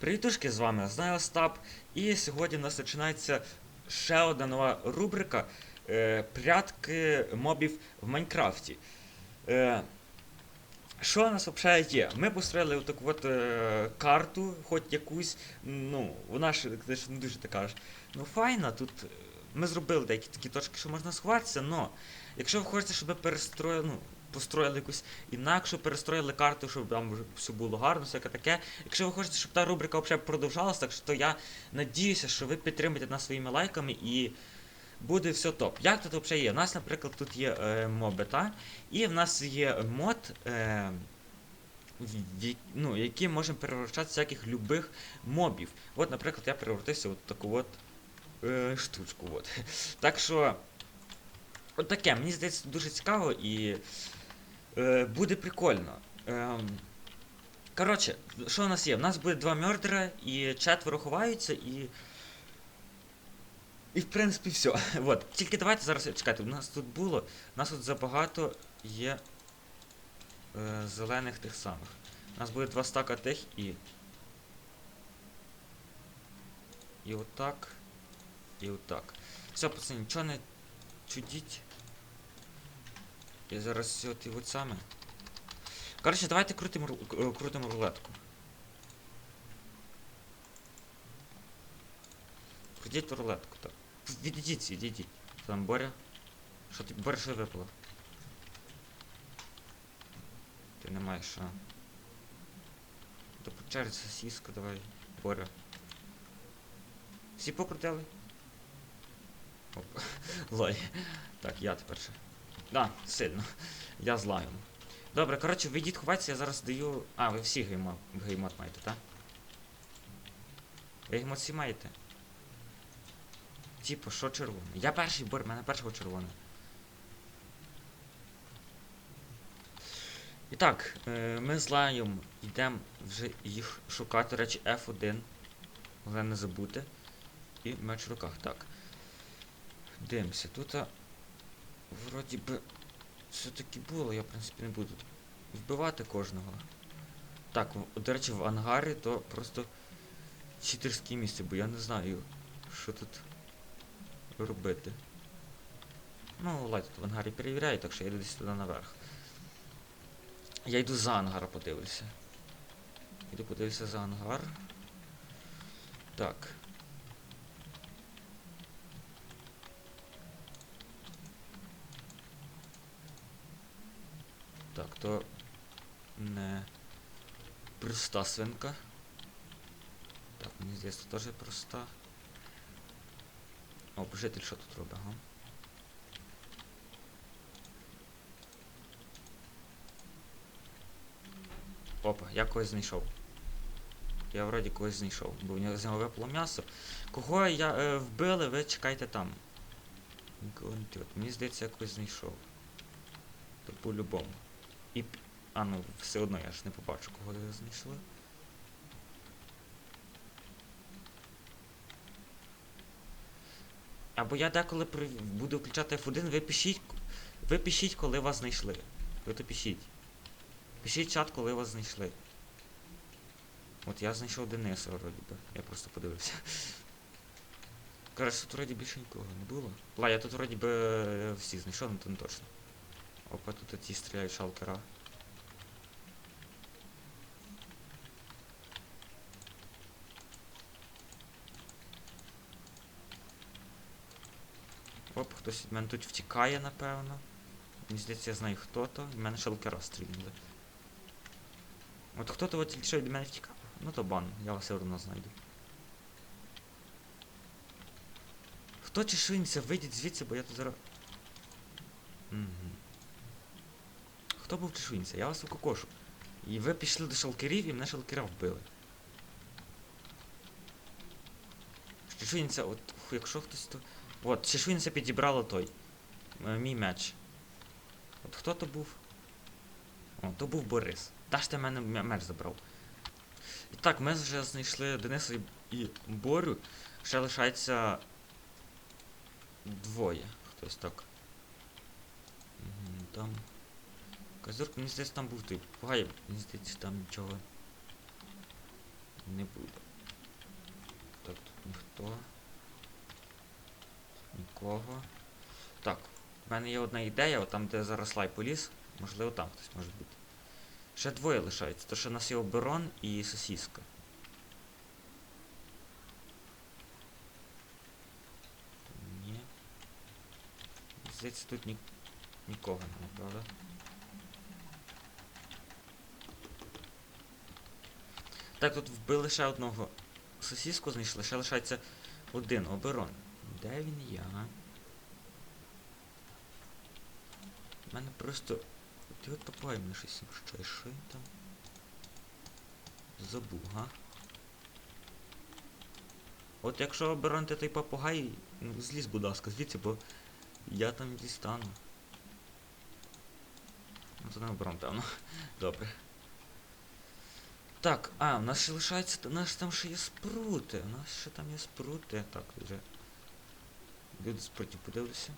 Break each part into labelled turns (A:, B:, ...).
A: Привітушки з вами, знаю Остап. І сьогодні у нас починається ще одна нова рубрика е, Прятки мобів в Майнкрафті. Е, що у нас взагалі є? Ми построїли таку от е, карту, хоч якусь, ну, вона ж не дуже така ж. Ну, файна, тут е, ми зробили деякі такі точки, що можна сховатися, але якщо ви хочете, щоб перестроїли, ну, построїли якусь інакшу, перестроїли карту, щоб там все було гарно, всяке таке. Якщо ви хочете, щоб та рубрика взагалі продовжалася, так що то я надіюся, що ви підтримаєте нас своїми лайками і буде все топ. Як тут взагалі є? У нас, наприклад, тут є е, моби, та? і в нас є мод, е, ну, який можемо перевращати всяких любих мобів. От, наприклад, я перевертився от таку от е, штучку. От. Так що, от таке, мені здається, дуже цікаво і е, буде прикольно. Ем, коротше, що у нас є? У нас буде два мердера і четверо ховаються і. І в принципі все. От. Тільки давайте зараз чекайте, у нас тут було. У нас тут забагато є е, зелених тих самих. У нас буде два стака тих і. І отак. І отак. Все, пацани, нічого не чудіть. Я зараз от от саме. Коротше, давайте крутимо, ру- е, крутимо рулетку. Крутіть рулетку, так. Відійдіть, відійдіть. Там Боря. Що ти, Боря, що випало? Ти не маєш, а. То по черзі давай, Боря. Всі покрутили? Оп. Лой. Так, я тепер ще. Да, сильно. Я з лагом. Добре, коротше, вийдіть ховайтеся, я зараз даю. А, ви всі геймот маєте, так? Ви геймот всі маєте? Типу, що червоне? Я перший бор, мене першого червоне. І так, е, ми з Лаєм йдемо вже їх шукати, речі, F1. Головне не забути. І меч в руках. Так. Дивимося, тут вроді би все-таки було, я в принципі не буду вбивати кожного. Так, до речі, в ангарі то просто читерське місце, бо я не знаю, що тут робити. Ну, лайт тут в ангарі перевіряю, так що я йду десь туди наверх. Я йду за ангар, подивлюся. Йду подивлюся за ангар. Так. Так, то не проста свинка. Так, мені здається, теж проста. О, житель що тут робить, ага? Опа, я когось знайшов. Я вроді когось знайшов, бо в нього з нього випало м'ясо. Кого я е, вбили, ви чекайте там. Не. Мені здається, я когось знайшов. То по-любому. І. А ну, все одно я ж не побачу, кого ви знайшли. Або я деколи при... буду включати F1, ви пишіть, ви пишіть, коли вас знайшли. Ви то пишіть. Пишіть чат, коли вас знайшли. От я знайшов Дениса вроді би. Я просто подивився. Коротше, тут вроді більше нікого не було. Ла, я тут вроді би е, всі знайшов, ну то не точно. Опа, тут ті стріляють шалкера. Оп, хтось від мене тут втікає, напевно. Мені здається, я знаю хто то. В мене шалкера стрільнули. От хто то от тільки від мене втікав. Ну то бан, я вас все одно знайду. Хто чешується, вийдіть звідси, бо я тут зараз. Угу. Хто був чешується? Я вас укокошу. І ви пішли до шалкерів і мене шалкера вбили. Чешується, от якщо хтось то. От, чешується підібрало той. е, Мій меч. От хто то був? О, то був Борис. Ти мене меч забрав. І так, ми вже знайшли Дениса і, Борю. Ще лишається двоє. Хтось так. Там. Казурка, мені здається, там був той. Пугай, мені здається, там нічого не буде. Так, тут Ніхто. Нікого. Так, в мене є одна ідея, от там, де зарослай поліз, можливо, там хтось може бути. Ще двоє лишається, то що у нас є оберон і сосіска. Ні. Здається, тут ні... нікого немає, правда? Так, тут вбили ще одного сосіску знайшли, ще лишається один оберон. Де він а? У мене просто. Ти от попай мене щось що він там. Забув, га? От якщо оборонити той попугай, ну злізь, будь ласка, звідси, бо я там дістану. Ну це не оборон, певно. Добре. Так, а, у нас ще лишається, у нас там ще є спрути. У нас ще там є спрути. Так, вже. Люди спрутів подивлюся.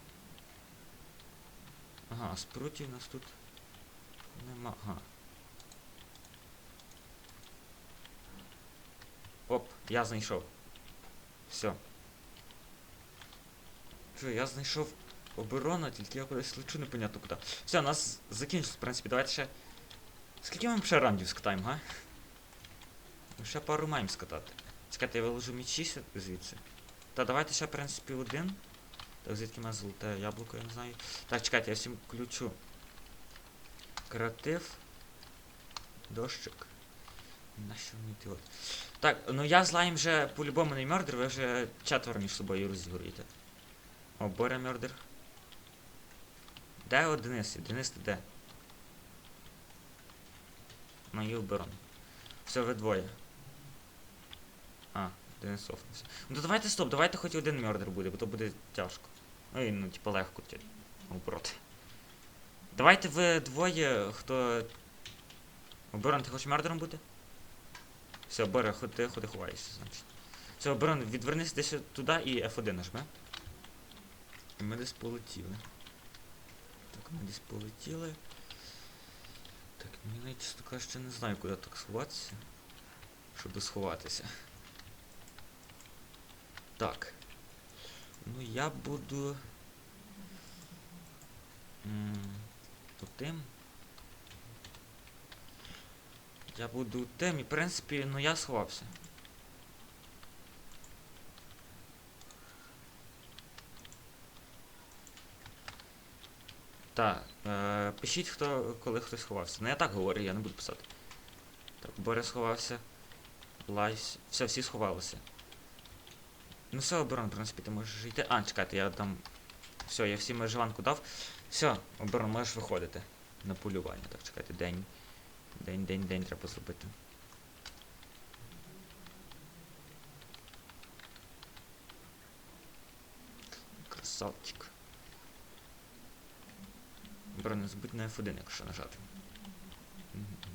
A: Ага, спрутів у нас тут нема. Ага. Оп, я знайшов. Все. Що, я знайшов оборону, тільки я кудись лечу непонятно куди. Все, у нас закінчилось, в принципі, давайте ще. Скільки вам ще раундів скатаємо, га? Ще пару маємо скатати. Чекайте, я виложу мічі звідси. Та давайте ще, в принципі, один. Так, звідки в мене золоте яблуко, я не знаю. Так, чекайте, я всім ключу. Креатив. Дощик. Нащо мені ти от? Так, ну я з Лаєм вже по-любому не мёрдер, ви вже четверо між собою розігруєте. О, Боря мёрдер. Де о Денис? Денис ти де? І оборон. Все, ви двоє. А, Денис софнувся. Ну то давайте стоп, давайте хоч один мёрдер буде, бо то буде тяжко. І ну, типа легко наоборот. Давайте ви двоє, хто. Оборон, ти хочеш мёрдером бути? Все, Боря, ходи, ходи ховайся, значить. Все, оборон, відвернись десь туди і F1 нажми. І ми десь полетіли. Так, ми десь полетіли. Так, мені навіть кажучи, не знаю, куди так сховатися. Щоб сховатися. Так. Ну я буду. Тим. Я буду тим і в принципі, ну я сховався. Так, е, пишіть, хто, коли хтось ховався. Ну я так говорю, я не буду писати. Так, Боря сховався. Лайс. Все, всі сховалися. Ну все, оборон, в принципі, ти можеш йти. А, чекайте, я там. Все, я всім меживанку дав. Все, оборон, можеш виходити на полювання. Так, чекайте, день. День, день, день треба зробити. Красавчик. Оборон, не забудь на F1, якщо нажати. Мгм.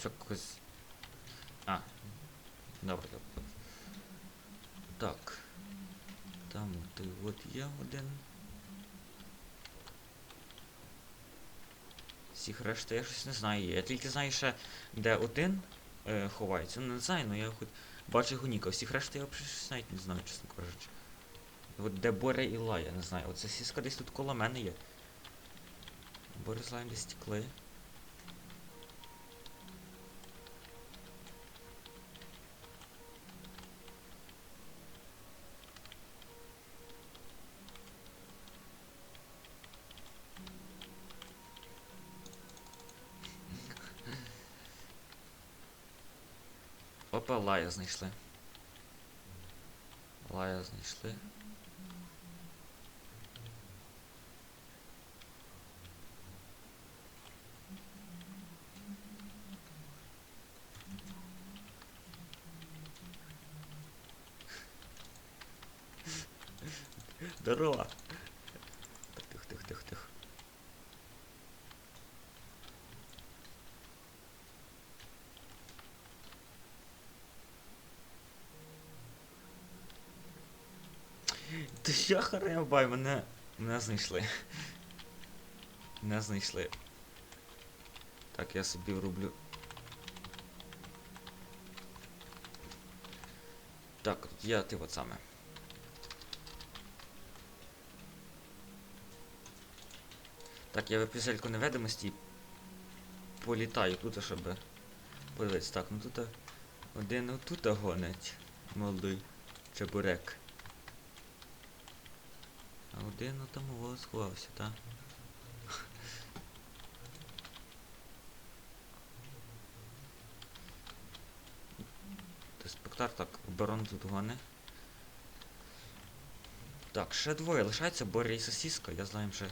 A: Що якось. А. Добре. Так. Там ти от є один. Всіх решта я щось не знаю. Я тільки знаю ще, де один е, ховається. Ну не знаю, але я хоч бачу його ніка. Всіх решта я взагалі навіть не знаю, чесно кажучи. От де Боря і Ла, я не знаю. Оце сіска десь тут коло мене є. Боря з Лаєм десь тікли. Лая знайшли. Лая знайшли. Здорово. Ти що харебай, мене. Мене знайшли. Не знайшли. Так, я собі врублю. Так, є ти от саме. Так, я випізельку невидимості політаю тут, щоб подивитися. Так, ну тут один отут гонить. Малий чебурек. А один ну, там у вас сховався, так? Спектар, так, оборон тут гони. Так, ще двоє лишається, Боря і сосіска, я знаю, що...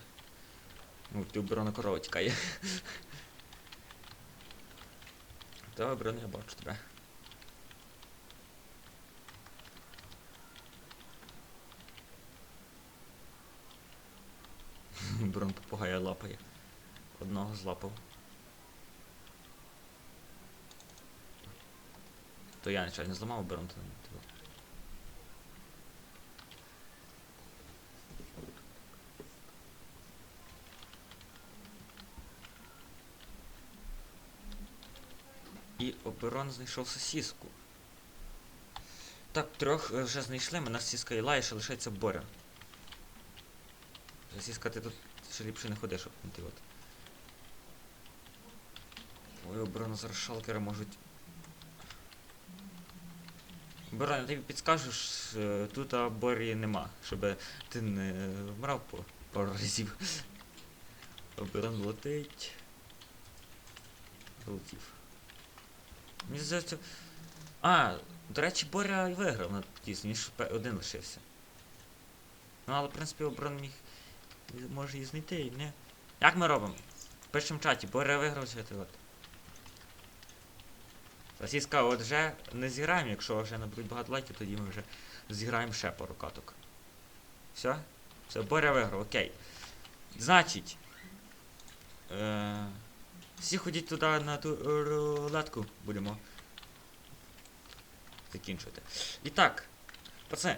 A: Ну, ти оборона корова тікає. Добре, ну я бачу тебе. Брон попугая лапає. Одного злапав. То я нічого не зламав, Брон, то не тебе. І оберон знайшов сосіску. Так, трьох е, вже знайшли, мене сосіска і лає, ще лишається Боря. Сосіска, ти тут ще ліпше не ходиш, от ти. Ой, шалкера можуть. Я тобі підскажеш, е, тут Борі нема, щоб ти не вмрав по пару разів. Оборон летить. Летів. Мені здається. А, до речі, Боря і виграв на тісно, він ж один лишився. Ну, але в принципі оборон міг. Може її знайти і не. Як ми робимо? В першому чаті Боря виграв чи ти от. Російська, от вже не зіграємо, якщо вже наберуть багато лайків, тоді ми вже зіграємо ще пару каток. Все? Все, Боря виграв, окей. Значить. Е- всі ходіть туди на ту рулетку будемо закінчувати. І так, пацани,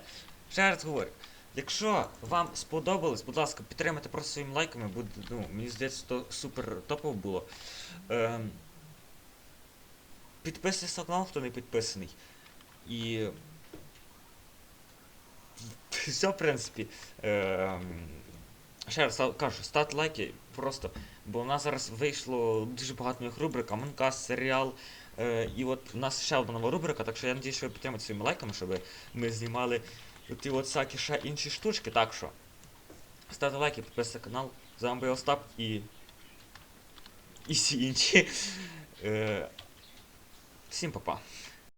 A: ще раз говорю. Якщо вам сподобалось, будь ласка, підтримайте просто своїми лайками, буде, ну, мені здається, то супер топово було. Ем, підписуйтесь на канал, хто не підписаний. І. Все, в принципі. Ем, ще раз кажу, ставте лайки просто. Бо в нас зараз вийшло дуже багато нових рубрик, Амонкас, серіал. Е, і от у нас ще одна нова рубрика, так що я надію, що ви підтримаєте своїми лайками, щоб ми знімали ті от всякі ще інші штучки. Так що. Ставте лайки, підписуйтесь на канал. З вами був Остап і. І всі інші. Е, всім па-па.